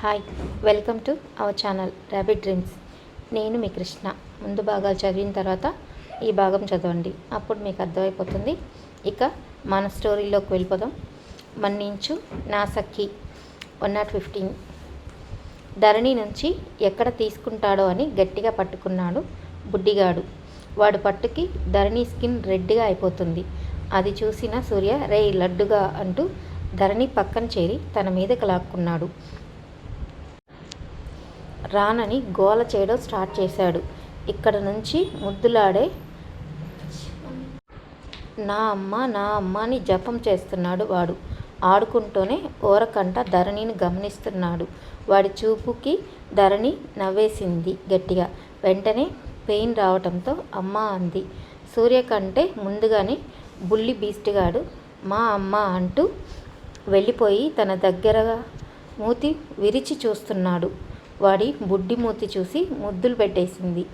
Hi welcome to our channel rabbit dreams నేను మీ కృష్ణ. ముందు భాగాలు చదివిన తర్వాత ఈ భాగం చదవండి. అప్పుడు మీకు అర్థమైపోతుంది. ఇక మన స్టోరీలోకి వెళ్ళిపోదాం. మన్నించు నా సఖి వన్ నాట్ ఫిఫ్టీన్. ధరణి నుంచి ఎక్కడ తీసుకుంటాడో అని గట్టిగా పట్టుకున్నాడు బుడ్డిగాడు. వాడు పట్టుకి ధరణి స్కిన్ రెడ్గా అయిపోతుంది. అది చూసిన సూర్య రే లడ్డుగా అంటూ ధరణి పక్కన చేరి తన మీదకి లాక్కున్నాడు. రానని గోల చేయడం స్టార్ట్ చేశాడు. ఇక్కడ నుంచి ముద్దులాడే నా అమ్మ నా అమ్మ అని జపం చేస్తున్నాడు వాడు. ఆడుకుంటూనే ఓరకంట ధరణిని గమనిస్తున్నాడు. వాడి చూపుకి ధరణి నవ్వేసింది గట్టిగా. వెంటనే పెయిన్ రావటంతో అమ్మ అంది. సూర్య కంటే ముందుగానే బుల్లి బీస్ట్గాడు. మా అమ్మ అంటూ వెళ్ళిపోయి తన దగ్గరగా మూతి విరిచి చూస్తున్నాడు. వాడి బుడ్డి మూతి చూసి ముద్దులు పెట్టేసింది.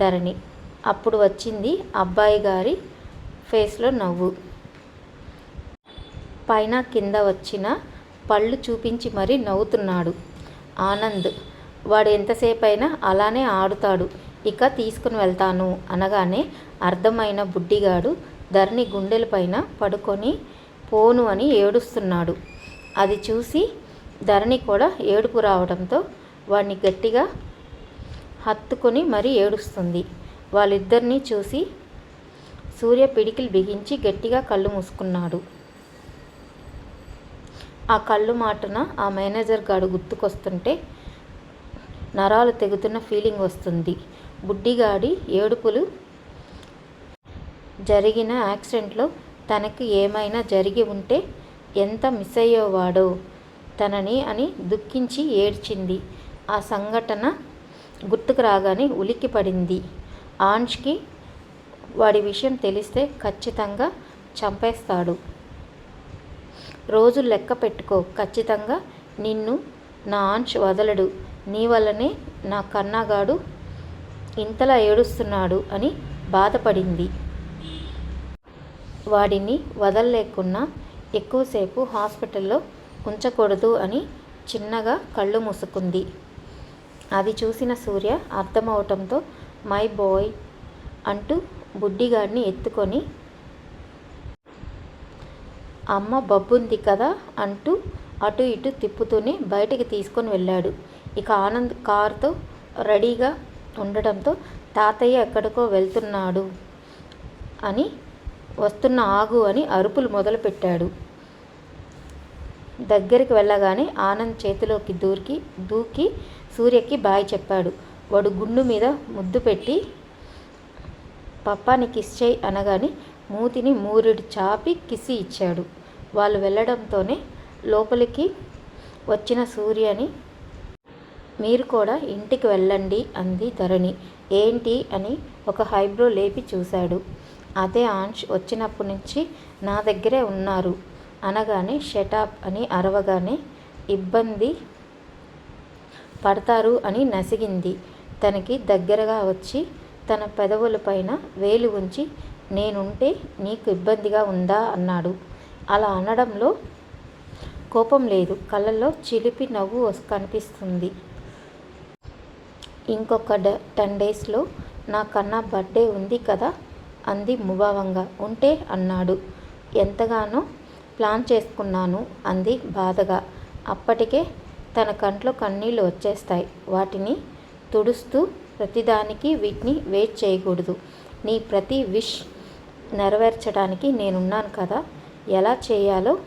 ధరణి అప్పుడు వచ్చింది అబ్బాయి గారి ఫేస్లో నవ్వు. పైన కింద వచ్చిన పళ్ళు చూపించి మరీ నవ్వుతున్నాడు. ఆనంద్ వాడు ఎంతసేపైనా అలానే ఆడుతాడు ఇక తీసుకుని వెళ్తాను అనగానే అర్థమైన బుడ్డిగాడు ధరణి గుండెలపైన పడుకొని పోను అని ఏడుస్తున్నాడు. అది చూసి ధరణి కూడా ఏడుపు రావడంతో వాడిని గట్టిగా హత్తుకొని మరీ ఏడుస్తుంది. వాళ్ళిద్దరినీ చూసి సూర్య పిడికిలు బిగించి గట్టిగా కళ్ళు మూసుకున్నాడు. ఆ కళ్ళు మాటన ఆ మేనేజర్ గాడు గుర్తుకొస్తుంటే నరాలు తెగుతున్న ఫీలింగ్ వస్తుంది. బుడ్డిగాడి ఏడుపులు జరిగిన యాక్సిడెంట్లో తనకి ఏమైనా జరిగి ఉంటే ఎంత మిస్ అయ్యేవాడో తనని అని దుఃఖించి ఏడ్చింది. ఆ సంఘటన గుర్తుకు రాగానే ఉలిక్కి పడింది. ఆన్ష్కి వాడి విషయం తెలిస్తే ఖచ్చితంగా చంపేస్తాడు. రోజు లెక్క పెట్టుకో. ఖచ్చితంగా నిన్ను నా ఆంచ్ వదలడు. నీ వల్లనే నా కన్నాగాడు ఇంతలా ఏడుస్తున్నాడు అని బాధపడింది. వాడిని వదలలేకున్నా ఎక్కువసేపు హాస్పిటల్లో ఉంచకూడదు అని చిన్నగా కళ్ళు మూసుకుంది. అది చూసిన సూర్య అర్థమవటంతో మై బాయ్ అంటూ బుడ్డిగాడిని ఎత్తుకొని అమ్మ బబ్బుంది కదా అంటూ అటు ఇటు తిప్పుతూనే బయటికి తీసుకొని వెళ్ళాడు. ఇక ఆనంద్ కారుతో రెడీగా ఉండడంతో తాతయ్య ఎక్కడికో వెళ్తున్నాడు అని వస్తున్న ఆగు అని అరుపులు మొదలుపెట్టాడు. దగ్గరికి వెళ్ళగానే ఆనంద్ చేతిలోకి దూరికి దూకి సూర్యకి బాయ్ చెప్పాడు. వాడు గుండు మీద ముద్దు పెట్టి పప్పాని కిస్ చేయి అనగానే మూతిని మూరుడు చాపి కిసి ఇచ్చాడు. వాళ్ళు వెళ్ళడంతోనే లోపలికి వచ్చిన సూర్యని మీరు కూడా ఇంటికి వెళ్ళండి అంది ధరణి. ఏంటి? అని ఒక హైబ్రో లేపి చూశాడు. అదే ఆంష్ వచ్చినప్పటి నుంచి నా దగ్గరే ఉన్నారు. అనగానే షటాప్ అని అరవగానే ఇబ్బంది పడతారు అని నసిగింది. తనకి దగ్గరగా వచ్చి తన పెదవులపైన వేలు ఉంచి నేనుంటే నీకు ఇబ్బందిగా ఉందా? అన్నాడు. అలా అనడంలో కోపం లేదు. కళ్ళల్లో చిలిపి నవ్వు కనిపిస్తుంది. ఇంకొక డ టెన్ డేస్లో నా కన్నా బర్త్డే ఉంది కదా? అంది ముభావంగా. ఉంటే? అన్నాడు. ఎంతగానో ప్లాన్ చేసుకున్నాను అంది బాధగా. అప్పటికే తన కంట్లో కన్నీళ్ళు వచ్చేస్తాయి. వాటిని తుడుస్తూ ప్రతిదానికి వీటిని వెయిట్ చేయకూడదు. నీ ప్రతి విష్ నెరవేర్చడానికి నేనున్నాను కదా. ఎలా చేయాలో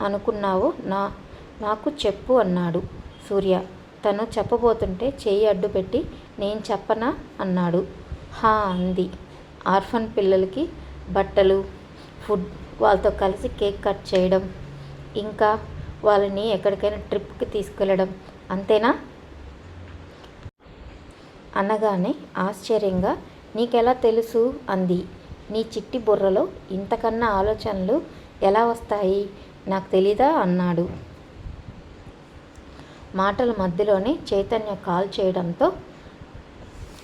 అనుకున్నావో నా నాకు చెప్పు అన్నాడు సూర్య. తను చెప్పబోతుంటే చేయి అడ్డుపెట్టి నేను చెప్పనా అన్నాడు. హా అంది. ఆర్ఫన్ పిల్లలకి బట్టలు ఫుడ్ వాళ్ళతో కలిసి కేక్ కట్ చేయడం ఇంకా వాళ్ళని ఎక్కడికైనా ట్రిప్కి తీసుకెళ్ళడం అంతేనా? అనగానే ఆశ్చర్యంగా నీకెలా తెలుసు? అంది. నీ చిట్టి బుర్రలో ఇంతకన్నా ఆలోచనలు ఎలా వస్తాయి? నాకు తెలీదా? అన్నాడు. మాటల మధ్యలోనే చైతన్య కాల్ చేయడంతో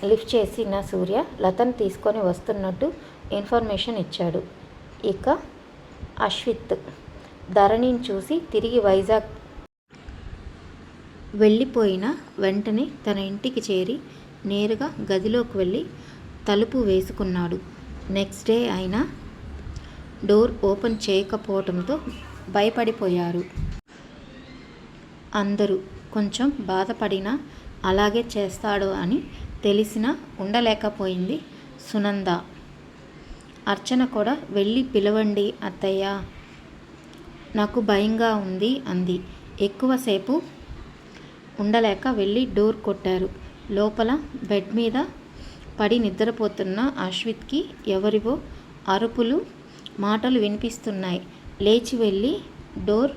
లిఫ్ట్ చేసిన సూర్య లతను తీసుకొని వస్తున్నట్టు ఇన్ఫర్మేషన్ ఇచ్చాడు. ఇక అశ్విత్ ధరణిని చూసి తిరిగి వైజాగ్ వెళ్ళిపోయిన వెంటనే తన ఇంటికి చేరి నేరుగా గదిలోకి వెళ్ళి తలుపు వేసుకున్నాడు. నెక్స్ట్ డే అయినా డోర్ ఓపెన్ చేయకపోవడంతో భయపడిపోయారు. అందరూ కొంచెం బాధపడినా అలాగే చేస్తాడు అని తెలిసినా ఉండలేకపోయింది సునంద. అర్చన కూడా వెళ్ళి పిలవండి అత్తయ్య. నాకు భయంగా ఉంది అంది. ఎక్కువసేపు ఉండలేక వెళ్ళి డోర్ కొట్టారు. లోపల బెడ్ మీద పడి నిద్రపోతున్న అశ్విత్కి ఎవరివో అరుపులు మాటలు వినిపిస్తున్నాయి. లేచి వెళ్ళి డోర్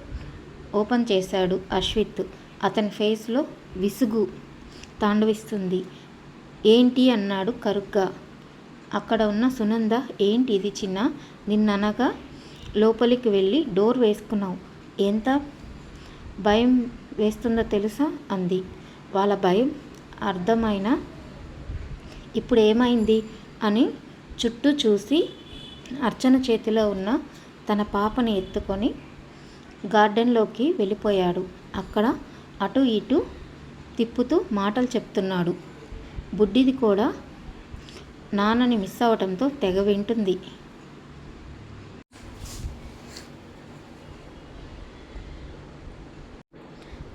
ఓపెన్ చేశాడు అశ్విత్. అతని ఫేస్లో విసుగు తాండవిస్తుంది. ఏంటి అన్నాడు కరుగ్గా. అక్కడ ఉన్న సునంద ఏంటి ఇది చిన్న? నిన్ననగా లోపలికి వెళ్ళి డోర్ వేసుకున్నావు. ఎంత భయం వేస్తుందో తెలుసా? అంది. వాళ్ళ భయం అర్థమైన? ఇప్పుడు ఏమైంది అని చుట్టూ చూసి అర్చన చేతిలో ఉన్న తన పాపని ఎత్తుకొని గార్డెన్లోకి వెళ్ళిపోయాడు. అక్కడ అటు ఇటు తిప్పుతూ మాటలు చెప్తున్నాడు. బుడ్డిది కూడా నాన్నని మిస్ అవడంతో తెగ వింటుంది.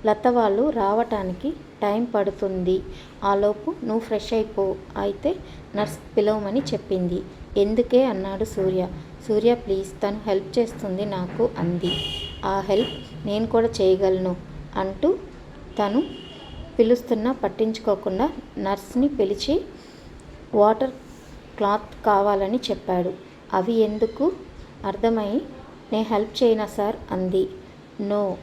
లత వాళ్ళు రావటానికి టైం పడుతుంది. ఆలోపు నువ్వు ఫ్రెష్ అయిపో. అయితే నర్స్ పిలవమని చెప్పింది. ఎందుకే అన్నాడు సూర్య. సూర్య ప్లీజ్ తను హెల్ప్ చేస్తుంది నాకు అంది. ఆ హెల్ప్ నేను కూడా చేయగలను అంటూ తను పిలుస్తున్నా పట్టించుకోకుండా నర్స్ని పిలిచి వాటర్ క్లాత్ కావాలని చెప్పాడు. అవి ఎందుకు? అర్థమై నే హెల్ప్ చేయనా సార్? అంది. నో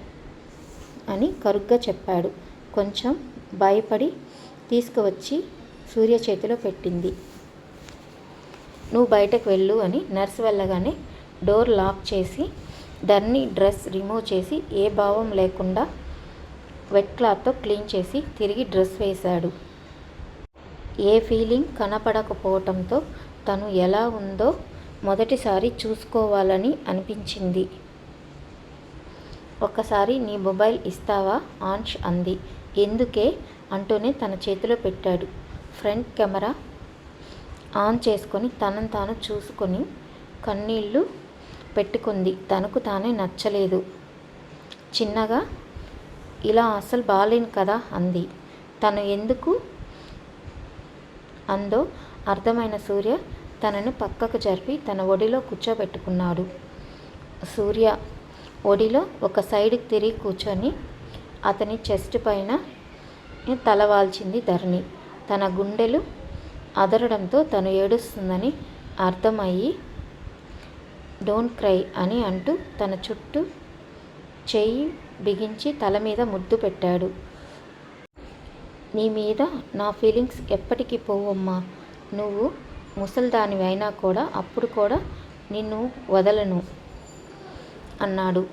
అని కరుగ్గా చెప్పాడు. కొంచెం భయపడి తీసుకువచ్చి సూర్య చేతిలో పెట్టింది. నువ్వు బయటకు వెళ్ళు అని నర్స్ వెళ్ళగానే డోర్ లాక్ చేసి ధర్ని డ్రెస్ రిమూవ్ చేసి ఏ భావం లేకుండా వెట్ క్లాత్తో క్లీన్ చేసి తిరిగి డ్రెస్ వేశాడు. ఏ ఫీలింగ్ కనపడకపోవటంతో తను ఎలా ఉందో మొదటిసారి చూసుకోవాలని అనిపించింది. ఒక్కసారి నీ మొబైల్ ఇస్తావా? ఆన్ష్ అంది. ఎందుకే? అంటూనే తన చేతిలో పెట్టాడు. Front camera? ఆన్ చేసుకొని తనను తాను చూసుకొని కన్నీళ్ళు పెట్టుకుంది. తనకు తానే నచ్చలేదు. చిన్నగా ఇలా అసలు బాలేను కదా అంది. తను ఎందుకు అందో అర్థమైన సూర్య తనను పక్కకు జరిపి తన ఒడిలో కూర్చోబెట్టుకున్నాడు. సూర్య ఒడిలో ఒక సైడ్కి తిరిగి కూర్చొని అతని చెస్ట్ పైన తలవాల్చింది ధరణి. తన గుండెలు అదరడంతో తను ఏడుస్తుందని అర్థమయ్యి డోంట్ క్రై అని అంటూ తన చుట్టూ చెయ్యి బిగించి తల మీద ముద్దు పెట్టాడు. నీ మీద నా ఫీలింగ్స్ ఎప్పటికీ పోవమ్మా. నువ్వు ముసల్దానివి అయినా కూడా అప్పుడు కూడా నిన్ను వదలను అన్నాడు.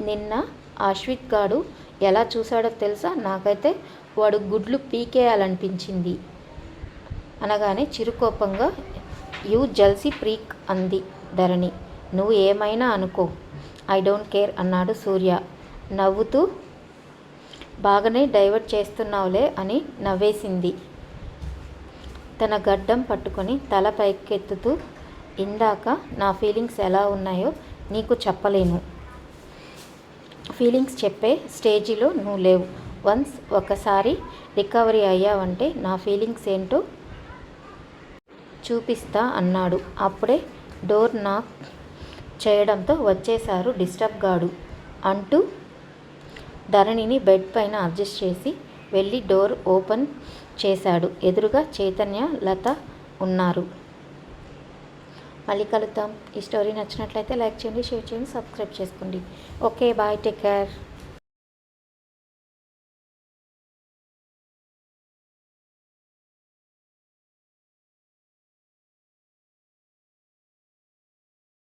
నిన్న అశ్విత్ గాడు ఎలా చూశాడో తెలుసా? నాకైతే వాడు గుడ్లు పీకేయాలనిపించింది. అనగానే చిరుకోపంగా యూ జల్సీ ప్రీక్ అంది ధరణి. నువ్వు ఏమైనా అనుకో. ఐ డోంట్ కేర్ అన్నాడు సూర్య. నవ్వుతూ బాగానే డైవర్ట్ చేస్తున్నావులే అని నవ్వేసింది. తన గడ్డం పట్టుకొని తల పైకెత్తుతూ ఇందాక నా ఫీలింగ్స్ ఎలా ఉన్నాయో నీకు చెప్పలేను. ఫీలింగ్స్ చెప్పే స్టేజిలో నువ్వు లేవు. వన్స్ ఒకసారి రికవరీ అయ్యావంటే నా ఫీలింగ్స్ ఏంటో చూపిస్తా అన్నాడు. అప్పుడే డోర్ నాక్ చేయడంతో వచ్చేశారు డిస్టర్బ్ గాడు. అంటూ ధరణిని బెడ్ పైన అడ్జస్ట్ చేసి వెళ్ళి డోర్ ఓపెన్ చేశాడు. ఎదురుగా చైతన్య లత ఉన్నారు. మళ్ళీ కలుద్దాం. ఈ స్టోరీ నచ్చినట్లయితే లైక్ చేయండి షేర్ చేయండి సబ్స్క్రైబ్ చేసుకోండి. Okay bye take care.